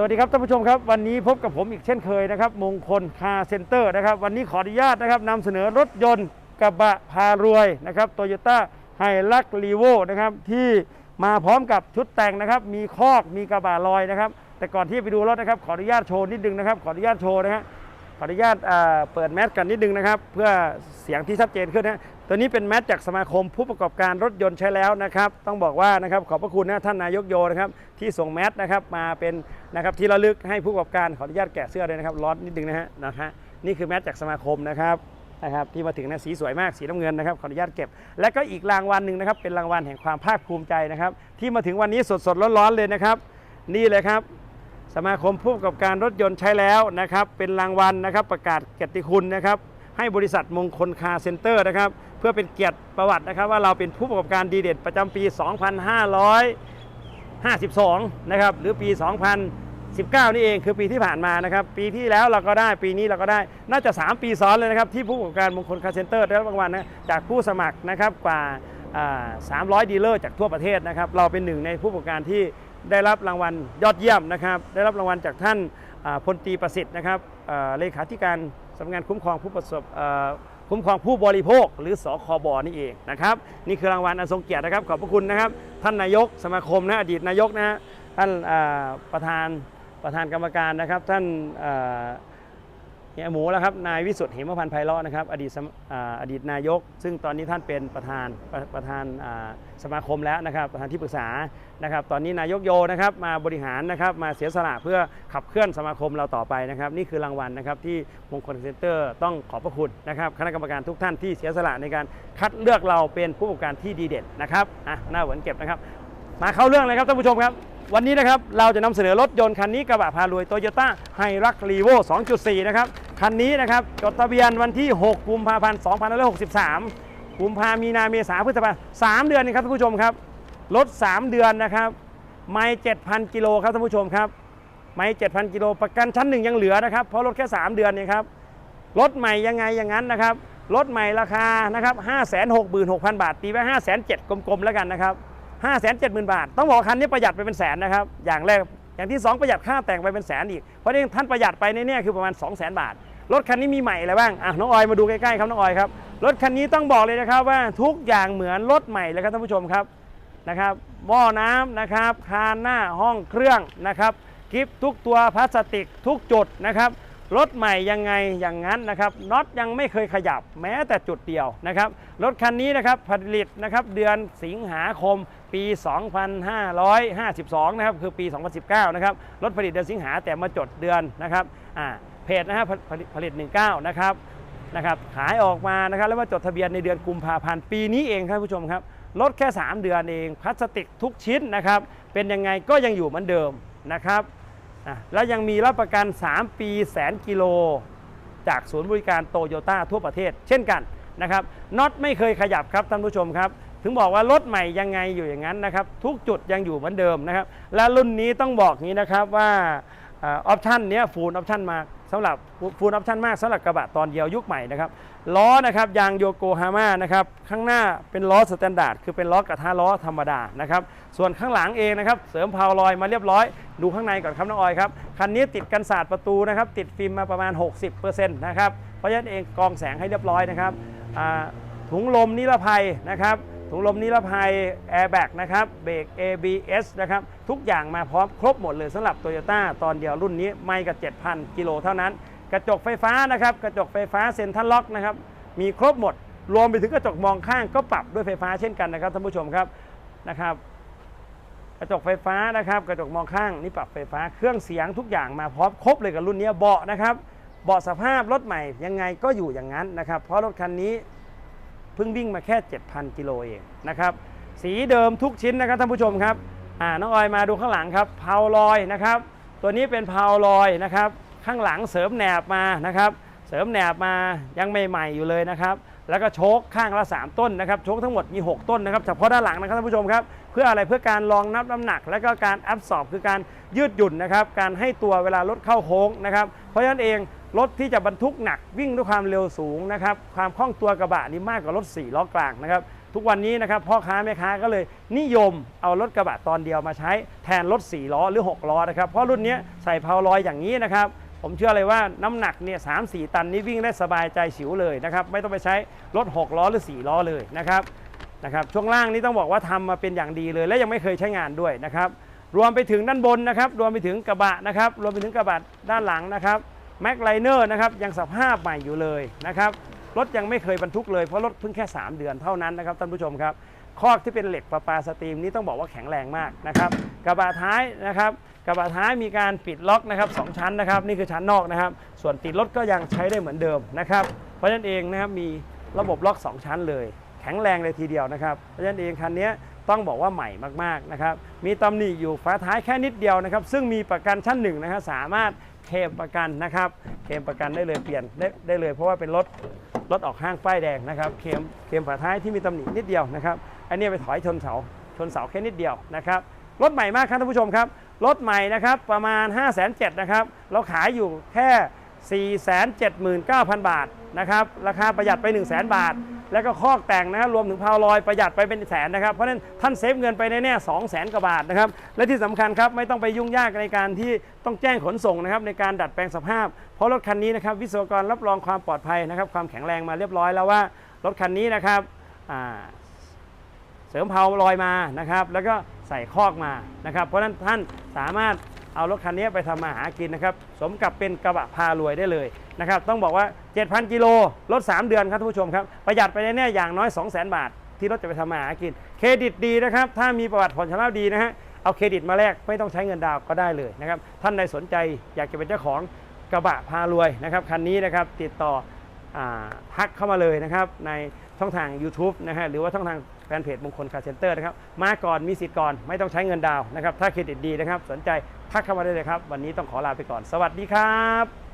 สวัสดีครับท่านผู้ชมครับวันนี้พบกับผมอีกเช่นเคยนะครับ มงคลคาร์เซ็นเตอร์นะครับ วันนี้ขออนุญาตนะครับนำเสนอรถยนต์กระบะพารวยนะครับโตโยต้าไฮลักรีโวนะครับที่มาพร้อมกับชุดแต่งนะครับ มีคอกมีกระบะลอยนะครับ แต่ก่อนที่ไปดูรถนะครับขออนุญาตโชว์นิดนึงนะครับ ขออนุญาตโชว์นะฮะ ขออนุญาตเปิดแมสกันนิดนึงนะครับ เพื่อเสียงที่ชัดเจนขึ้นนะตัวนี้เป็นแมสจากสมาคมผู้ประกอบการรถยนต์ใช้แล้วนะครับ ต้องบอกว่านะครับขอบพระคุณนะท่านนายกโยนะครับที่ส่งแมสนะครับมาเป็นนะครับที่ระลึกให้ผู้ประกอบการขออนุญาตแกะเสื้อเลยนะครับร้อนนิดนึงนะฮะนะฮะนี่คือแมสจากสมาคมนะครับนะครับที่มาถึงนะสีสวยมากสีน้ำเงินนะครับขออนุญาตเก็บ และก็อีกรางวัลหนึ่งนะครับเป็นรางวัลแห่งความภาคภูมิใจนะครับที่มาถึงวันนี้สดๆร้อนๆเลยนะครับ นี่เลยครับ สมาคมผู้ประกอบการรถยนต์ใช้แล้วนะครับ เป็นรางวัลนะครับ ประกาศเกียรติคุณนะครับ ให้บริษัทมงคลคาร์เซ็นเตอร์นะครับ เพื่อเป็นเกียรติประวัตินะครับ ว่าเราเป็นผู้ประกอบการดีเด่นประจำปี 2552 นะครับ หรือปี 2019 นี่เองคือปีที่ผ่านมานะครับ ปีที่แล้วเราก็ได้ปีนี้เราก็ได้น่าจะ 3 ปีซ้อนเลยนะครับ ที่ผู้ประกอบการมงคลคาร์เซ็นเตอร์ได้รับรางวัลนะจากผู้สมัครนะครับกว่า 300 ดีลเลอร์จากทั่วประเทศนะครับเราเป็นหนึ่งในผู้ประกอบการที่ ได้รับรางวัลยอดเยี่ยมนะครับ ได้รับรางวัลจากท่านพลตรีประสิทธิ์นะครับเลขาธิการสำนักงานคุ้มครองผู้ประสบคุ้มครองผู้บริโภค หรือสคบนี่เองนะครับนี่คือรางวัลอันทรงเกียรตินะครับขอบพระคุณนะครับ ท่านนายกสมาคมนะอดีตนายกนะฮะท่านประธานประธานกรรมการนะครับ ท่านอ ฮียหมูแล้วครับนายวิสุทธิ์เหมพันธ์ไพเราะนะครับอดีตออดีตนายก ซึ่งตอนนี้ท่านเป็นประธานประประธานสมาคมแล้วนะครับประธานที่ปรึกษานะครับ ตอนนี้นายกโยนะครับมาบริหารนะครับมาเสียสละเพื่อขับเคลื่อนสมาคมเราต่อไปนะครับ นี่คือรางวัลนะครับที่มงคลเซ็นเตอร์ต้องขอบพระคุณนะครับคณะกรรมการทุกท่านที่เสียสละในการคัดเลือกเราเป็นผู้ประกอบการที่ดีเด่นนะครับอะหน้าเหมือนเก็บนะครับมาเข้าเรื่องเลยครับท่านผู้ชมครับ วันนี้นะครับเราจะนำเสนอรถยนต์คันนี้กระบะพารวยโตโยต้าไฮรักรีโว2.4 นะครับ คันนี้นะครับจดทะเบียนวันที่ 6 กุมภาพันธ์ 2563 กุมภามีนาเมษาพฤษภาสามเดือนนี่ครับท่านผู้ชมครับรถ3 เดือนนะครับไม่7,000 กิโลครับท่านผู้ชมครับไม่7,000 กิโลประกันชั้นหนึ่งยังเหลือนะครับเพราะรถแค่ 3 เดือนเนี่ยครับรถใหม่ยังไงอย่างนั้นนะครับรถใหม่ราคานะครับ566,000 บาท ตีไว้5 7 0 0 0กลมๆแล้วกันนะครับ570,000 บาท ต้องบอกคันนี้ประหยัดไปเป็นแสนนะครับ อย่างแรก อย่างที่ 2 ประหยัดค่าแต่งไปเป็นแสนอีก เพราะนี่ท่านประหยัดไปในเนี่ยคือประมาณ 200,000 บาท รถคันนี้มีใหม่อะไรบ้างอะน้องออยมาดูใกล้ๆครับน้องออยครับ รถคันนี้ต้องบอกเลยนะครับว่าทุกอย่างเหมือนรถใหม่เลยครับท่านผู้ชมครับนะครับหม้อน้ำนะครับคานหน้าห้องเครื่องนะครับกิฟทุกตัวพลาสติกทุกจุดนะครับรถใหม่ยังไงอย่างนั้นนะครับน็อตยังไม่เคยขยับแม้แต่จุดเดียวนะครับรถคันนี้นะครับผลิตนะครับเดือนสิงหาคม ปี 2552 นะครับ คือปี 2019 นะครับ รถผลิตเดือนสิงหาแต่มาจดเดือนนะครับอ่าเพจนะครับผลิต 19 นะครับนะครับ ขายออกมานะครับ แล้วมาจดทะเบียนในเดือนกุมภาพันธ์ปีนี้เองครับผู้ชมครับลดแค่ 3 เดือนเองพลาสติกทุกชิ้นนะครับ เป็นยังไงก็ยังอยู่เหมือนเดิมนะครับแล้วยังมีรับประกัน 3 ปีแสนกิโล จากศูนย์บริการโตโยต้าทั่วประเทศ เช่นกันนะครับน็อตไม่เคยขยับครับท่านผู้ชมครับ ถึงบอกว่ารถใหม่ยังไงอยู่อย่างนั้นนะครับ ทุกจุดยังอยู่เหมือนเดิมนะครับ และรุ่นนี้ต้องบอกงี้นะครับว่าออปชันนี้ฟูลออปชันมากสำหรับฟูลออปชันมากสำหรับกระบะตอนเดียวยุคใหม่นะครับล้อนะครับยางโยโกฮาม่านะครับข้างหน้าเป็นล้อสแตนดาร์ดคือเป็นล้อกระทะล้อธรรมดานะครับส่วนข้างหลังเองนะครับเสริมพาวลอยมาเรียบร้อย ดูข้างในก่อนครับน้องออยครับคันนี้ติดกันศาสตร์ประตูนะครับติดฟิล์มมาประมาณ 60%นะครับเพราะฉะนั้นเองกองแสงให้เรียบร้อยนะครับถุงลมนิรภัยนะครับ ถุงลมนิรภัยแอร์แบ็กนะครับเบรก ABS นะครับทุกอย่างมาพร้อมครบหมดเลยสำหรับ t o y ยต้ตอนเดียวรุ่นนี้ไม่กับ 7,000 กิโลเท่านั้น กระจกไฟฟ้านะครับกระจกไฟฟ้าเซ็นทรัลล็อกนะครับมีครบหมด รวมไปถึงกระจกมองข้างก็ปรับด้วยไฟฟ้าเช่นกันนะครับท่านผู้ชมครับนะครับกระจกไฟฟ้านะครับกระจกมองข้างนี่ปรับไฟฟ้าเครื่องเสียงทุกอย่างมาพร้อมครบเลยกับรุ่นนี้เบาะนะครับเบาะสภาพรถใหม่ยังไงก็อยู่อย่างนั้นนะครับเพราะรถคันนี้ เพิ่งวิ่งมาแค่ 7,000 กิโลเองนะครับสีเดิมทุกชิ้นนะครับท่านผู้ชมครับอ่าน้องออยมาดูข้างหลังครับเพาลอยนะครับตัวนี้เป็นเพาลอยนะครับข้างหลังเสริมแหนบมานะครับเสริมแหนบมายังใหม่ๆอยู่เลยนะครับแล้วก็โชคข้างละ 3 ต้นนะครับโชคทั้งหมดมี 6 ต้นนะครับเฉพาะด้านหลังนะครับท่านผู้ชมครับเพื่ออะไรเพื่อการรองนับน้ำหนัก และก็การอัพสอบคือการยืดหยุ่นนะครับการให้ตัวเวลารถเข้าโค้งนะครับเพราะฉะนั้นเอง รถที่จะบรรทุกหนักวิ่งด้วยความเร็วสูงนะครับความคล่องตัวกระบะนี่มากกว่ารถ4ล้อกลางนะครับทุกวันนี้นะครับพ่อค้าแม่ค้าก็เลยนิยมเอารถกระบะตอนเดียวมาใช้แทนรถ4ล้อหรือ 6 ล้อนะครับเพราะรุ่นนี้ใส่เพาลอยอย่างนี้นะครับผมเชื่อเลยว่าน้ำหนักเนี่ยสามสี่ตันนี้วิ่งได้สบายใจฉิวเลยนะครับไม่ต้องไปใช้รถ 6 ล้อหรือ 4 ล้อเลยนะครับนะครับช่วงล่างนี้ต้องบอกว่าทำมาเป็นอย่างดีเลย และยังไม่เคยใช้งานด้วยนะครับรวมไปถึงด้านบนนะครับรวมไปถึงกระบะนะครับรวมไปถึงกระบะด้านหลังนะครับ แม็กไลเนอร์นะครับยังสภาพใหม่อยู่เลยนะครับรถยังไม่เคยบรรทุกเลยเพราะรถเพิ่งแค่ 3 เดือนเท่านั้นนะครับท่านผู้ชมครับคอกที่เป็นเหล็กประปาสตรีมนี้ต้องบอกว่าแข็งแรงมากนะครับกระบะท้ายนะครับกระบะท้ายมีการปิดล็อกนะครับสองชั้นนะครับนี่คือชั้นนอกนะครับ ส่วนติดรถก็ยังใช้ได้เหมือนเดิมนะครับเพราะฉะนั้นเองนะครับมีระบบล็อก 2 ชั้นเลย แข็งแรงเลยทีเดียวนะครับเพราะฉะนั้นเองคันนี้ต้องบอกว่าใหม่มากๆนะครับมีตำหนิอยู่ฝาท้ายแค่นิดเดียวนะครับซึ่งมีประกันชั้นหนึ่งนะครับสามารถ เคลมประกันนะครับเคลมประกันได้เลยเปลี่ยนได้ได้เลย เพราะว่าเป็นรถรถออกห้างป้ายแดงนะครับเคมเคมฝาท้ายที่มีตำหนินิดเดียวนะครับอันนี้ไปถอยชนเสาชนเสาแค่นิดเดียวนะครับรถใหม่มากครับท่านผู้ชมครับรถใหม่นะครับประมาณ 5 7 0 0 0นะครับเราขายอยู่แค่ 479,000 บาทนะครับราคาประหยัดไป 1 0 0 0 0แบาท แล้วก็คอกแต่งนะครับรวมถึงพาวลอยประหยัดไปเป็นแสนนะครับ เพราะฉะนั้นท่านเซฟเงินไปแน่ๆ2 0 0 0 0 0กว่าบาทนะครับ และที่สำคัญครับไม่ต้องไปยุ่งยากในการที่ต้องแจ้งขนส่งนะครับในการดัดแปลงสภาพ เพราะรถคันนี้นะครับวิศวกรรับรองความปลอดภัยนะครับความแข็งแรงมาเรียบร้อยแล้วว่ารถคันนี้นะครับเสริมเพาลอยมานะครับ แล้วก็ใส่คอกมานะครับ เพราะฉะนั้นท่านสามารถเอารถคันนี้ไปทำมาหากินนะครับ สมกับเป็นกระบะพารวยได้เลยนะครับ ต้องบอกว่า 7,000 กิโลรถ3เดือนครับท่านผู้ชมครับ ประหยัดไปแน่ๆอย่างน้อย 200,000 บาท ที่รถจะไปทำมาหากิน เครดิตดีนะครับ ถ้ามีประวัติผ่อนชำระดีนะฮะเอาเครดิตมาแลกไม่ต้องใช้เงินดาวก็ได้เลยนะครับท่านใดสนใจอยากจะเป็นเจ้าของกระบะพารวยนะครับคันนี้นะครับติดต่อทักเข้ามาเลยนะครับในช่องทาง YouTube นะฮะหรือว่าช่องทางแฟนเพจมงคลคาร์เซ็นเตอร์นะครับมาก่อนมีสิทธิ์ก่อนไม่ต้องใช้เงินดาวน์นะครับถ้าเครดิตดีนะครับสนใจทักเข้ามาได้เลยครับ วันนี้ต้องขอลาไปก่อน สวัสดีครับ